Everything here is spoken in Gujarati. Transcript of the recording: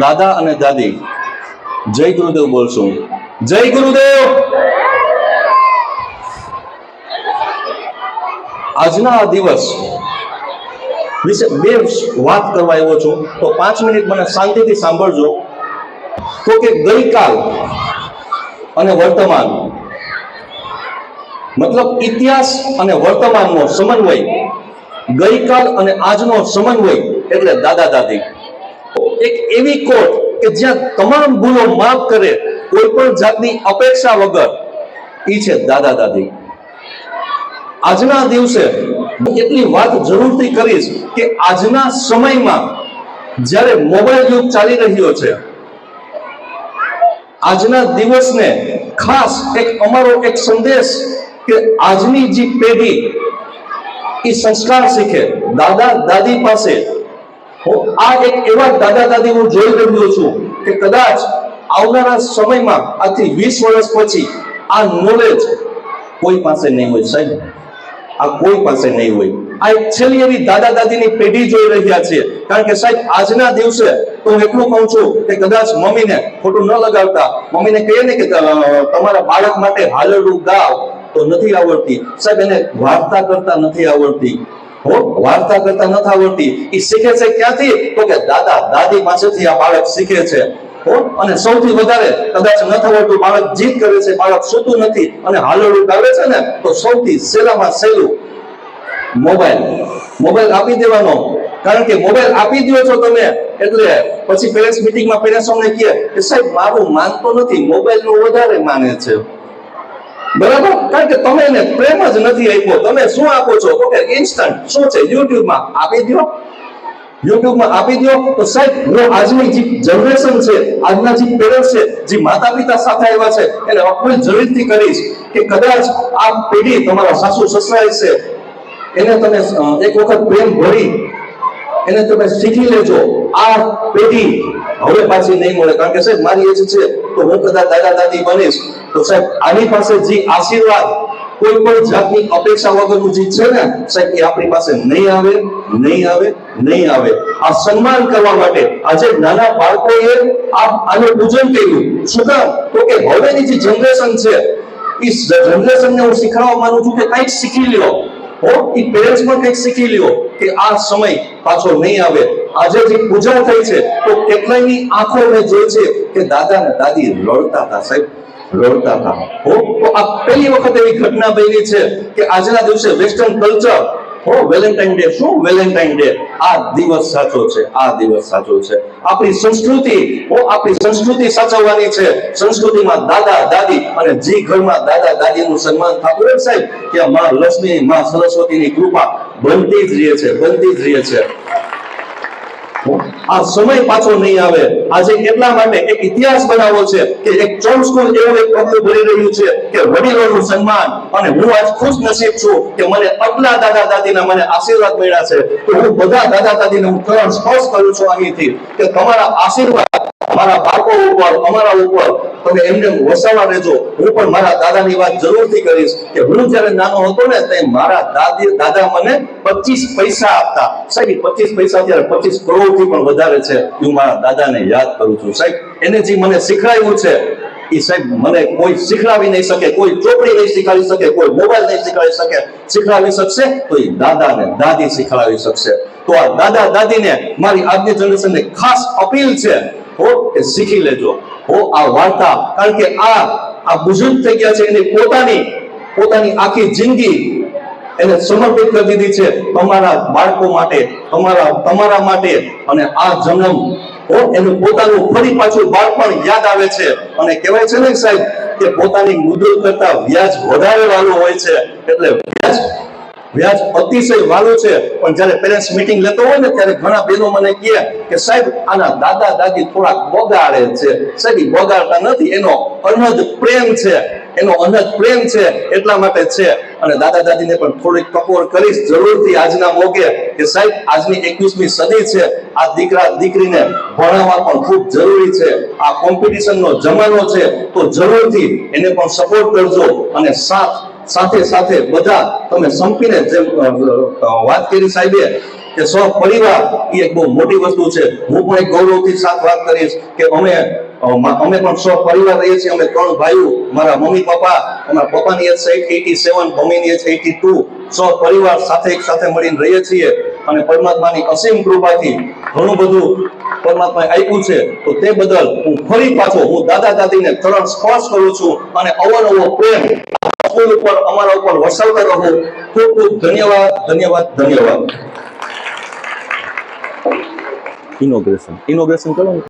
દાદા અને દાદી, જય ગુરુદેવ બોલશું. જય ગુરુદેવ! આજના આ દિવસ વિશે બે વાત કરવા આવ્યો છું. તો પાંચ મિનિટ મને શાંતિથી સાંભળજો. તો કે ગઈકાલ અને વર્તમાન, મતલબ ઇતિહાસ અને વર્તમાનનો સમન્વય, ગઈકાલ અને આજનો સમન્વય, એટલે દાદા દાદી એક એવી કોટ કે જ્યાં તમામ ભૂલો માફ કરે કોઈ પણ જાતની અપેક્ષા વગર. ઈ છે દાદા દાદી. આજના દિવસે એટલી વાત જરૂરથી કરીશ કે આજના સમયમાં જ્યારે મોબાઈલ યુગ ચાલી રહ્યો છે, આજના દિવસને ખાસ એક અમારો એક સંદેશ કે આજની જે પેઢી એ સંસ્કાર શીખે. દાદા દાદી પાસે આ એક એવા દાદા દાદી હું જોઈ રહ્યો છું કે કદાચ આવનારા સમયમાં આજથી વીસ વર્ષ પછી, આ નોલેજ કોઈ પાસે નહીં હોય, સાહેબ. આ કોઈ પાસે નહીં હોય. આ એક છેલ્લી એવી દાદા દાદીની પેઢી જોઈ રહ્યા છીએ કારણ કે સાહેબ, આજના દિવસે તો હું એટલું કહું છું કે કદાચ મમ્મીને ખોટું ન લગાવતા મમ્મીને કહીએ ને કે તમારા બાળક માટે હાલરડું ગાવ, તો નથી આવડતી. સાહેબ, એને વાર્તા કરતા નથી આવડતી. વાર્તા કરતા નથી આવડતી. એ શીખે છે ક્યાંથી? તો કે દાદા, દાદી પાસેથી આ બાળક શીખે છે. અને સૌથી વધારે કદાચ નથી આવડતું બાળક જીદ કરે છે, બાળક સૂતું નથી અને હાલડું ગાવે છે ને, તો સૌથી સહેલામાં સહેલું મોબાઈલ. મોબાઈલ આપી દેવાનો. કારણ કે મોબાઈલ આપી દો છો તમે, એટલે પછી પેરેન્ટ્સ મીટિંગમાં પેરેન્ટ્સ અમને કહે કે સાહેબ, મારું માનતો નથી, મોબાઈલનું વધારે માને છે. બરાબર? કારણ કે તમે એને પ્રેમ જ નથી આપ્યો. તમે શું આપો છો? તો કે ઇન્સ્ટન્ટ શું છે? યુટ્યુબમાં આપી દો યુટ્યુબમાં આપી દો તો સાહેબ, જો આજની જે જનરેશન છે, આજના જે પેરેન્ટ્સ છે, જે માતા પિતા સાથે આવ્યા છે, એને અપીલ જરૂરથી કરીશ કે કદાચ આ પેઢી તમારા સાસુ સસરા છે, એને તમે એક વખત પ્રેમ ભરી, એને તમે શીખી લેજો. આ પેઢી હવે પાછી નહીં મળે. કારણ કે સાહેબ, મારી એજ છે, તો હું કદાચ દાદા દાદી બનીશ. તો સાહેબ, આની પાસે જે આશીર્વાદ કોઈ પણ જાતની અપેક્ષા વગરનું જે છે ને, સાહેબ, એ આપણી પાસે નહીં આવે નહીં આવે નહીં આવે. આ સન્માન કરવા માટે આજે નાના બાળકોએ આનું પૂજન કર્યું. શું તો કે હવેની જે જનરેશન છે, એ જનરેશનને હું શીખવવા માંગુ છું કે કંઈક શીખી લ્યો. હો, એ પેરેન્ટ્સ પણ કંઈક શીખી લ્યો કે આ સમય પાછો નહીં આવે. આજે જે પૂજા થઈ છે, તો કેટલાયની આંખો મેં જોઈ છે કે દાદા ને દાદી રડતા હતા, સાહેબ. રડતા હતા. હો, તો આ પહેલી વખત એવી ઘટના બની છે કે આજના દિવસે વેસ્ટર્ન કલ્ચર, હો, વેલેન્ટાઇન ડે, શું વેલેન્ટાઇન ડે? આ દિવસ સાચો છે, આ દિવસ સાચો છે. આપણી સંસ્કૃતિ, હો, આપણી સંસ્કૃતિ સાચવવાની છે. સંસ્કૃતિમાં દાદા, દાદી અને જે ઘરમાં દાદા, દાદીનું સન્માન થતું સાહેબ કે માં લક્ષ્મી, માં સરસ્વતીની કૃપા બનતી જ રહે છે, બનતી જ રહે છે. આ સમય પાછો નહીં આવે. આજે એટલા માટે એક ઇતિહાસ બનાવો છે કે એક ચોમસ્કુલ એવું એક પગલું ભરી રહ્યું છે કે વડીલોનું સન્માન. અને હું આજ ખુશ નસીબ છું કે મને અપના દાદા દાદીના મને આશીર્વાદ મળ્યા છે. તો હું બધા દાદા દાદીને હું કરણ સ્પર્શ કરું છું અહીંથી કે તમારા આશીર્વાદ મારા બાળકો ઉપર અમારા ઉપર તમે એમને વસાવા દેજો. હું પણ મારા દાદાની વાત જરૂરથી કરીશ કે હું જ્યારે નાનો હતો ને, તે મારા દાદી, દાદા મને પચીસ પૈસા આપતા. સાહેબ પચીસ પૈસા ત્યારે પચીસ કરોડથી પણ વધારે છે. હું મારા દાદાને યાદ કરું છું. સાહેબ, એને જે મને શીખવાડ્યું છે, એ સાહેબ મને કોઈ શીખડાવી નહીં શકે, કોઈ ચોપડી નહીં શીખવાડી શકે, કોઈ મોબાઈલ નહીં શીખવાડી શકે. શીખડાવી શકશે તો એ દાદાને દાદી શીખડાવી શકશે. તો આ દાદા દાદીને મારી આજની જનરેશનને ખાસ અપીલ છે હો કે શીખી લેજો. હો આ વાર્તા, કારણ કે આ આ બુઝુર્ગ થઈ ગયા છે, એની પોતાની પોતાની આખી જિંદગી એને સમર્પિત કરી દીધી છે તમારા બાળકો માટે, તમારા તમારા માટે અને આ જન્મ. હો, એનું પોતાનું ફરી પાછું બાળપણ યાદ આવે છે. અને કહેવાય છે ને સાહેબ કે પોતાની મુદ્દલ કરતા વ્યાજ વધારે વાળું હોય છે. એટલે વ્યાજ વ્યાજ અતિશય વાલું છે. પણ જ્યારે પેરેન્ટ્સ મીટિંગ લેતો હોય ને, ત્યારે ઘણા બહેનો મને કહે કે, સાહેબ, આના દાદા દાદી થોડાક બગાડે છે. સાહેબ બગાડતા નથી. એનો અનહદ પ્રેમ છે. એનો અનહદ પ્રેમ છે. એટલા માટે છે. અને દાદા દાદીને પણ થોડીક ટકોર કરીશ. જરૂરથી આજના મોગે કે, સાહેબ, આજની એકવીસમી સદી છે. આ દીકરા દીકરીને ભણાવવા પણ ખૂબ જરૂરી છે. આ કોમ્પિટિશનનો જમાનો છે. તો જરૂરથી એને પણ સપોર્ટ કરજો અને સાથ સાથે સાથે બધા તમે સંપીને જેમ વાત કરી સાહેબે કે સહપરિવાર એ એક બહુ મોટી વસ્તુ છે. હું પણ એક ગૌરવથી સાથ વાત કરીશ કે અમે અમે પણ સહપરિવાર રહીએ છીએ. અમે ત્રણ ભાઈઓ, મારા મમ્મી, પપ્પા, અમારા પપ્પાની એજ એટી સેવન, મમ્મીની એજ એટી ટુ. સહપરિવાર સાથે એક સાથે મળીને રહીએ છીએ. અને પરમાત્માની અસીમ કૃપાથી ઘણું બધું પરમાત્માએ આપ્યું છે. તો તે બદલ હું ફરી પાછો, હું દાદા દાદીને ચરણ સ્પર્શ કરું છું અને અવનવો પ્રેમ સ્કૂલ ઉપર અમારા ઉપર વસાવતા રહો. ખૂબ ખૂબ ધન્યવાદ ધન્યવાદ ધન્યવાદ. ઇનોગ્રેશન ઇનોગ્રેશન કરો